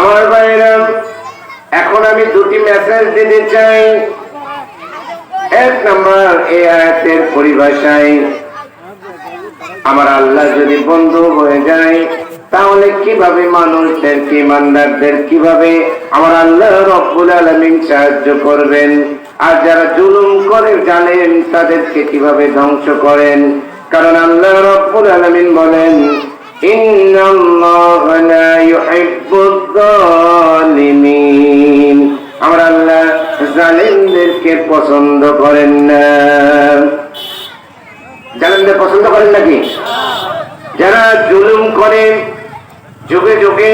আমার ভাইরা এখন আমি দুটি মেসেজ দিতে চাই। এক নম্বর এ আয়াতের পরিভাষায় আমার আল্লাহ যদি বন্ধ হয়ে যায়, তাহলে কীভাবে মানুষদের কি মান্দারদের কীভাবে আমার আল্লাহ রব্বুল আলমিন সাহায্য করবেন? আর যারা জুলুম করে জানেন তাদেরকে কীভাবে ধ্বংস করেন? কারণ আল্লাহ রব্বুল আলমিন বলেন, ইন্নাল্লাহ লা ইউহিব্বুল الظالمين আমার আল্লাহ জালেমদেরকে পছন্দ করেন না জালেমদের পছন্দ করেন নাকি যারা জুলুম করে যুগে যুগে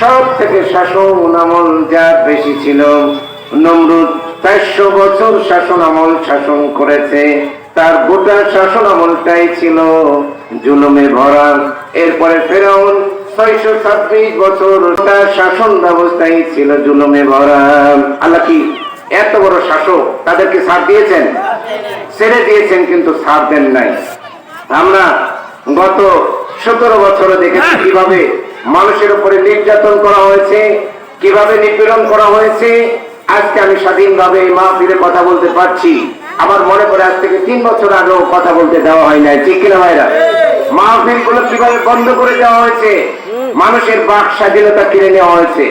সব থেকে শাসন আমল যা বেশি ছিল নমরুদ চারশো বছর শাসন আমল শাসন করেছে তার গোটা শাসন আমলটাই ছিল জুলুমে ভরা এরপরে ফেরাউন ছয়শো ছাব্বিশ বছর তার শাসন ব্যবস্থাই ছিল জুলুমে ভরা। আল্লাহ কি এত বড় শাসক তাদেরকে সাথ দিয়েছেন? ছেড়ে দিয়েছেন কিন্তু সাথ দেন নাই। আমরা গত সতেরো বছরে দেখেছি কীভাবে মানুষের উপরে নির্যাতন করা হয়েছে কীভাবে নিপীড়ন করা হয়েছে। আজকে আমি স্বাধীনভাবে এই মাহফিলে কথা বলতে পারছি। আমার মনে পড়ে আজ থেকে তিন বছর আগেও কথা বলতে দেওয়া হয় নাই। ঠিক কিনা ভাইরা? মাহফিলগুলো কীভাবে বন্ধ করে দেওয়া হয়েছে? মানুষের বাক স্বাধীনতা কিনে নেওয়া হয়েছে।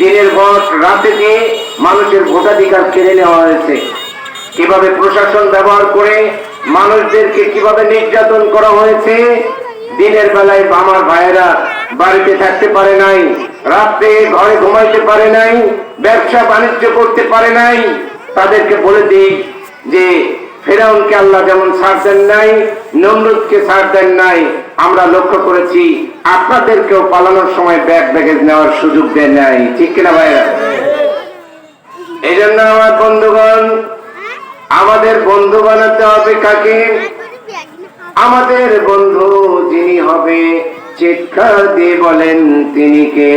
দিনের ভোট রাতে দিয়ে মানুষের ভোটাধিকার কেড়ে নেওয়া হয়েছে। কীভাবে প্রশাসন ব্যবহার করে মানুষদেরকে কীভাবে নির্যাতন করা হয়েছে? দিনের বেলায় আমার ভাইয়েরা বাড়িতে থাকতে পারে নাই, রাত্রে ঘরে ঘুমাইতে পারে নাই, ব্যবসা বাণিজ্য করতে পারে নাই। তাদেরকে বলে দিই যে ফেরাউনকে আল্লাহ যেমন ছাড় দেন নাই, নমরুদকে ছাড় দেন নাই, আমরা লক্ষ্য করেছি আপনাদেরকেও পালানোর সময় ব্যাগ ব্যাগেজ নেওয়ার সুযোগ দেন নাই। ঠিক কিনা ভাইরা এই জন্য আমার বন্ধুগণ, আমাদের বন্ধু বানাতে হবে কাকে আমাদের বন্ধু যিনি হবে, চিৎকার দিয়ে বলেন তিনি কে?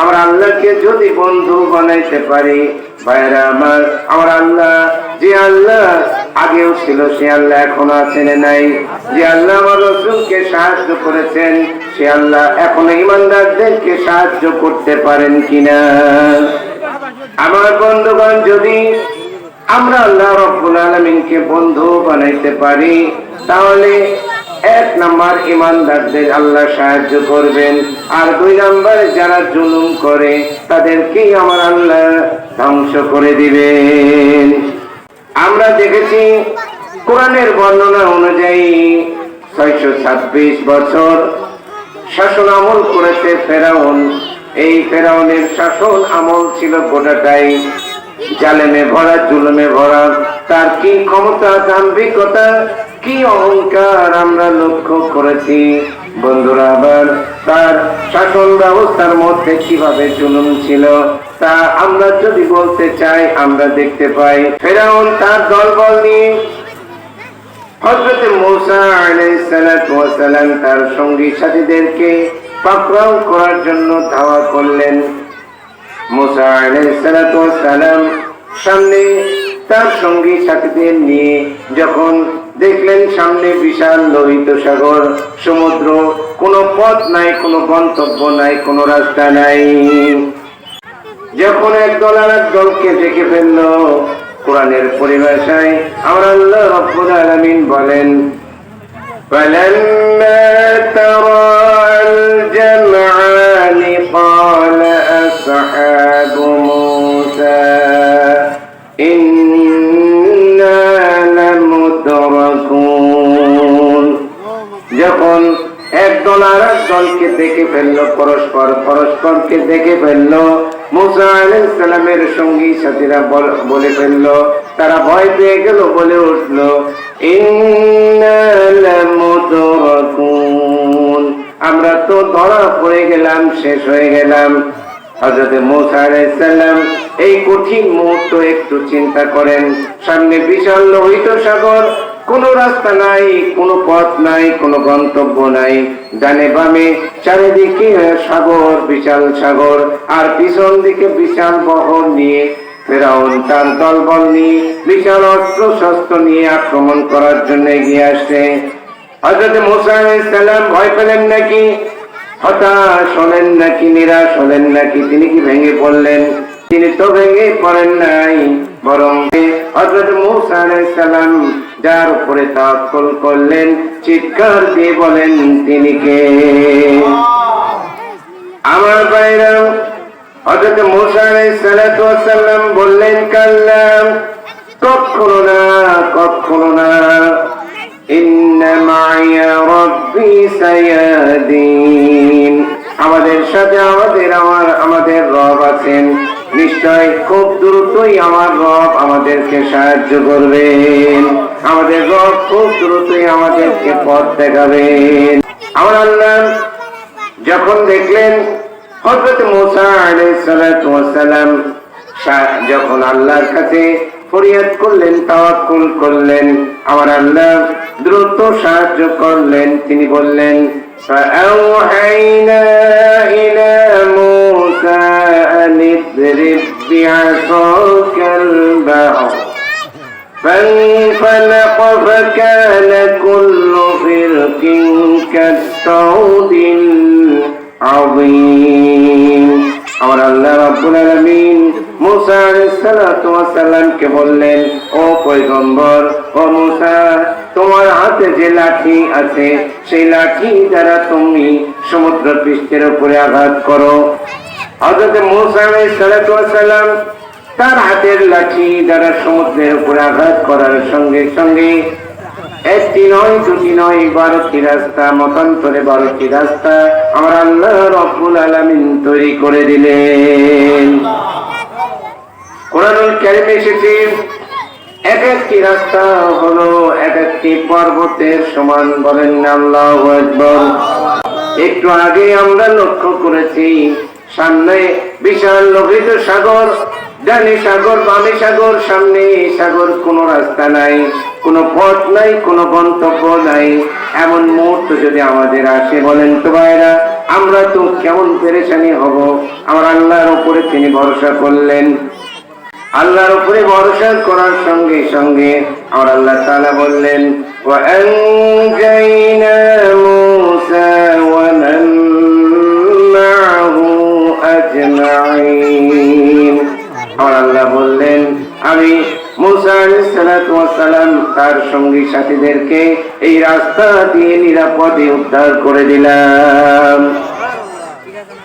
আমার আল্লাহকে যদি বন্ধু বানাইতে পারি ভাইরা আমার আমার আল্লাহ যে আল্লাহ আগেও ছিল, সে আল্লাহ এখন আছেন নাই। যে আল্লাহ আমার রসুলকে সাহায্য করেছেন, সে আল্লাহ এখন ইমানদারদেরকে সাহায্য করতে পারেন কিনা। আমার বন্ধুগণ, যদি আমরা আল্লাহ রব্বুল আলমিনকে বন্ধু বানাইতে পারি, তাহলে এক নাম্বার ইমানদারদের আল্লাহ সাহায্য করবেন, আর দুই নাম্বার যারা জুলুম করে, তাদেরকেই আমার আল্লাহ ধ্বংস করে দিবেন। আমরা দেখেছি কোরআনের বর্ণনা অনুযায়ী ছয়শো ছাব্বিশ বছর শাসন আমল করেছে ফেরাউন। এই ফেরাউনের শাসন আমল ছিল গোটাটাই জালেমে ভরা, জুলুমে ভরা। তার কি ক্ষমতা, দাম্ভিকতা, কি অহংকার আমরা লক্ষ্য করেছি? বন্ধুরা, আবার তার শাসন ব্যবস্থার মধ্যে কীভাবে জুলুম ছিল? তা আমরা যদি বলতে চাই, আমরা দেখতে পাই ফেরাউন তার দলবল নিয়ে। তার সঙ্গী সাথীদেরকে পাকড়াও করার জন্য ধাওয়া করলেন। সামনে তার সঙ্গী সাথীদের নিয়ে যখন দেখলেন সামনে বিশাল লোহিত সাগর, সমুদ্র, কোনো পথ নাই, কোনো গন্তব্য নাই, কোনো রাস্তা নাই। যখন এক দল আর এক দলকে ডেকে ফেললো কোরআনের পরিভাষায় আমার আল্লাহ রব্বুল আলামিন বলেন فلما ترى الجمعان قال أصحاب موسى إنا لمدركون যখন এক দল আর দলকে দেখে ফেলল পরস্পর, পরস্পরকে দেখে ফেলল। মুসা আলাইসালামের সঙ্গী সাথীরা বলে ফেলল, তারা ভয় পেয়ে গেল বলে উঠল। আমরা তো ধরা পড়ে গেলাম, শেষ হয়ে গেলাম। হজরত মুসা আলাইসাল্লাম এই কঠিন মুহূর্ত একটু চিন্তা করেন। সামনে বিশাল লোহিত সাগর কোনো রাস্তা নাই, কোনো পথ নাই, কোনো গন্তব্য নাই। ডানে বামে চারিদিকে সাগর, বিশাল সাগর, আর পিছন দিকে বিশাল বহর নিয়ে ফেরাউন তার দলবল নিয়ে বিশাল অস্ত্র শস্ত্র নিয়ে আক্রমণ করার জন্য এগিয়ে হজরত মুসা সালাম ভয় পেলেন নাকি? হতাশ হলেন নাকি, নিরাশ হলেন নাকি? তিনি কি ভেঙে পড়লেন? তিনি তো ভেঙে পড়েন নাই, বরং হজরত মুসা সালাম যার উপরে তাওয়াক্কুল করলেন, চিৎকার দিয়ে বলেন, তিনি কে? আমার বাইরা হজরত মুসা সালাম বললেন কাল্লাম কখনো না কখনো না। আমাদের সাথে আমাদের আমার, আমাদের রব আছেন। নিশ্চয় খুব দ্রুতই আমার রব আমাদেরকে সাহায্য করবেন আমাদের রব খুব দ্রুতই আমাদেরকে পথ দেখাবেন আমার আল্লাহ যখন দেখলেন হজরত মুসা আলাইসালাম যখন আল্লাহর কাছে ফরিয়াদ করলেন তাওয়াক্কুল করলেন আমার আল্লাহ দ্রুত সাহায্য করলেন তিনি বললেন فأوحينا إلى موسى أن اضرب بعصاك البحر فانفلق فكان كل فرق كالطود العظيم আমার আল্লাহ রাব্বুল আলামিন মুসা আলাইহিস সালাতু ওয়াস সালামকে বললেন ও পয়গম্বর ও মুসা তোমার হাতে যে লাঠি আছে সেই লাঠি দ্বারা তুমি সমুদ্র পৃষ্ঠের উপরে আঘাত করো ওয়াস সালাম তার হাতের লাঠি সমুদ্রের উপরে আঘাত করার সঙ্গে সঙ্গে একটি নয়, দুটি নয়, বারোটি রাস্তা, মতান্তরে বারোটি রাস্তা আমার আল্লাহ আলামিন তৈরি করে দিলেন। কোরআনুল এসেছে, এক একটি রাস্তা হলো এক একটি পর্বতের সমান বলেন আল্লাহ একটু আগে আমরা লক্ষ্য করেছি সামনে বিশাল লোহিত সাগর ডানে সাগর বামে সাগর সামনে সাগর কোনো রাস্তা নাই কোনো পথ নাই কোনো গন্তব্য নাই এমন মুহূর্ত যদি আমাদের আসে বলেন তো ভাইরা আমরা তো কেমন পেরেশানি হব আমার আল্লাহর উপরে তিনি ভরসা করলেন আল্লাহর উপরে ভরসা করার সঙ্গে সঙ্গে আমার আল্লাহ তাআলা বললেন وأنجينا موسى সালাম তার সঙ্গী সাথীদেরকে এই রাস্তা দিয়ে নিরাপদে উদ্ধার করে দিলাম।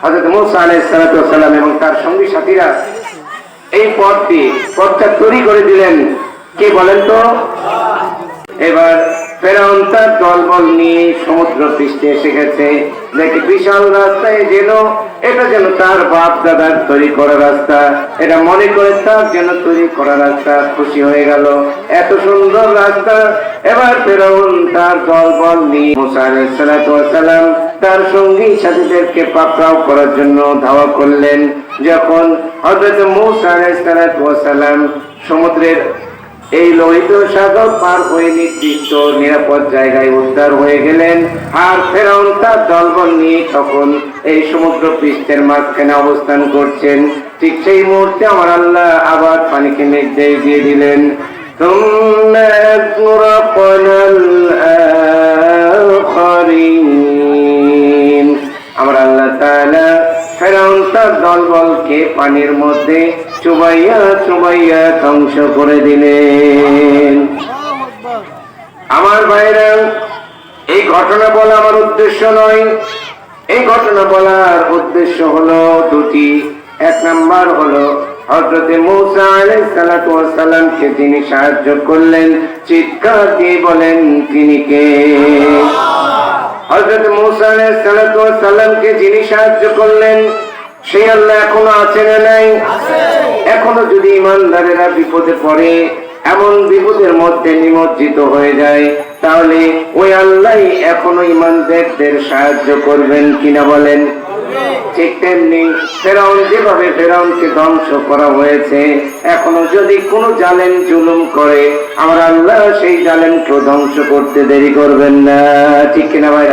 হজরত মুসা আলাইহিস সালাতু ওয়াস সালাম এবং তার সঙ্গী সাথীরা এই পথটি, পথটা তৈরি করে দিলেন। কে বলেন তো? দলবল নিয়ে সমুদ্র পৃষ্ঠে এসে গেছে। দেখে বিশাল রাস্তায় যেন, এটা যেন তার বাপ দাদার তৈরি করা রাস্তা। এটা মনে করে তার যেন তৈরি করা রাস্তা খুশি হয়ে গেল। এত সুন্দর রাস্তা, এবার ফেরাউন তার দলবল নিয়ে মুসা আলাইহিস সালাম তার সঙ্গী সাথীদেরকে পাকড়াও করার জন্য ধাওয়া করলেন। যখন হযরত মূসা আলাইহিস সালাতু ওয়াস সালাম সমুদ্রের এই লোহিত সাগর পার হয়ে নির্দিষ্ট নিরাপদ জায়গায় উদ্ধার হয়ে গেলেন আর ফেরাউন তার দলবল নিয়ে তখন এই সমুদ্র পৃষ্ঠের মাঝখানে অবস্থান করছেন। ঠিক সেই মুহূর্তে আমার আল্লাহ আবার পানিকে নির্দেশ দিয়ে দিলেন। আমার আল্লাহ তার দলবলকে পানির মধ্যে চুবাইয়া চুবাইয়া ধ্বংস করে দিলেন। আমার ভাইরা, এই ঘটনা বলা আমার উদ্দেশ্য নয়। এই ঘটনা বলার উদ্দেশ্য হলো দুটি। এক নাম্বার হলো হজরতে মৌসা আলাইহিস সালাতু ওয়াস সালামকে যিনি সাহায্য করলেন, চিৎকার দিয়ে বলেন, তিনি কে? হজরত মুসা আলাইহিস সালাতু ওয়াস সালামকে যিনি সাহায্য করলেন সেই আল্লাহ এখনও আছে না নাই? এখনও যদি ইমানদারেরা বিপদে পড়ে, এমন বিপদের মধ্যে নিমজ্জিত হয়ে যায়, তাহলে ওই আল্লাহ এখনও ইমানদারদের সাহায্য করবেন কিনা বলেন? ঠিক তেমনি ফেরাউন যেভাবে ফেরাউনকে ধ্বংস করা হয়েছে, এখনও যদি কোনো জালেম জুলুম করে, আমার আল্লাহ সেই জালেমকে ধ্বংস করতে দেরি করবেন না। ঠিক কিনা ভাই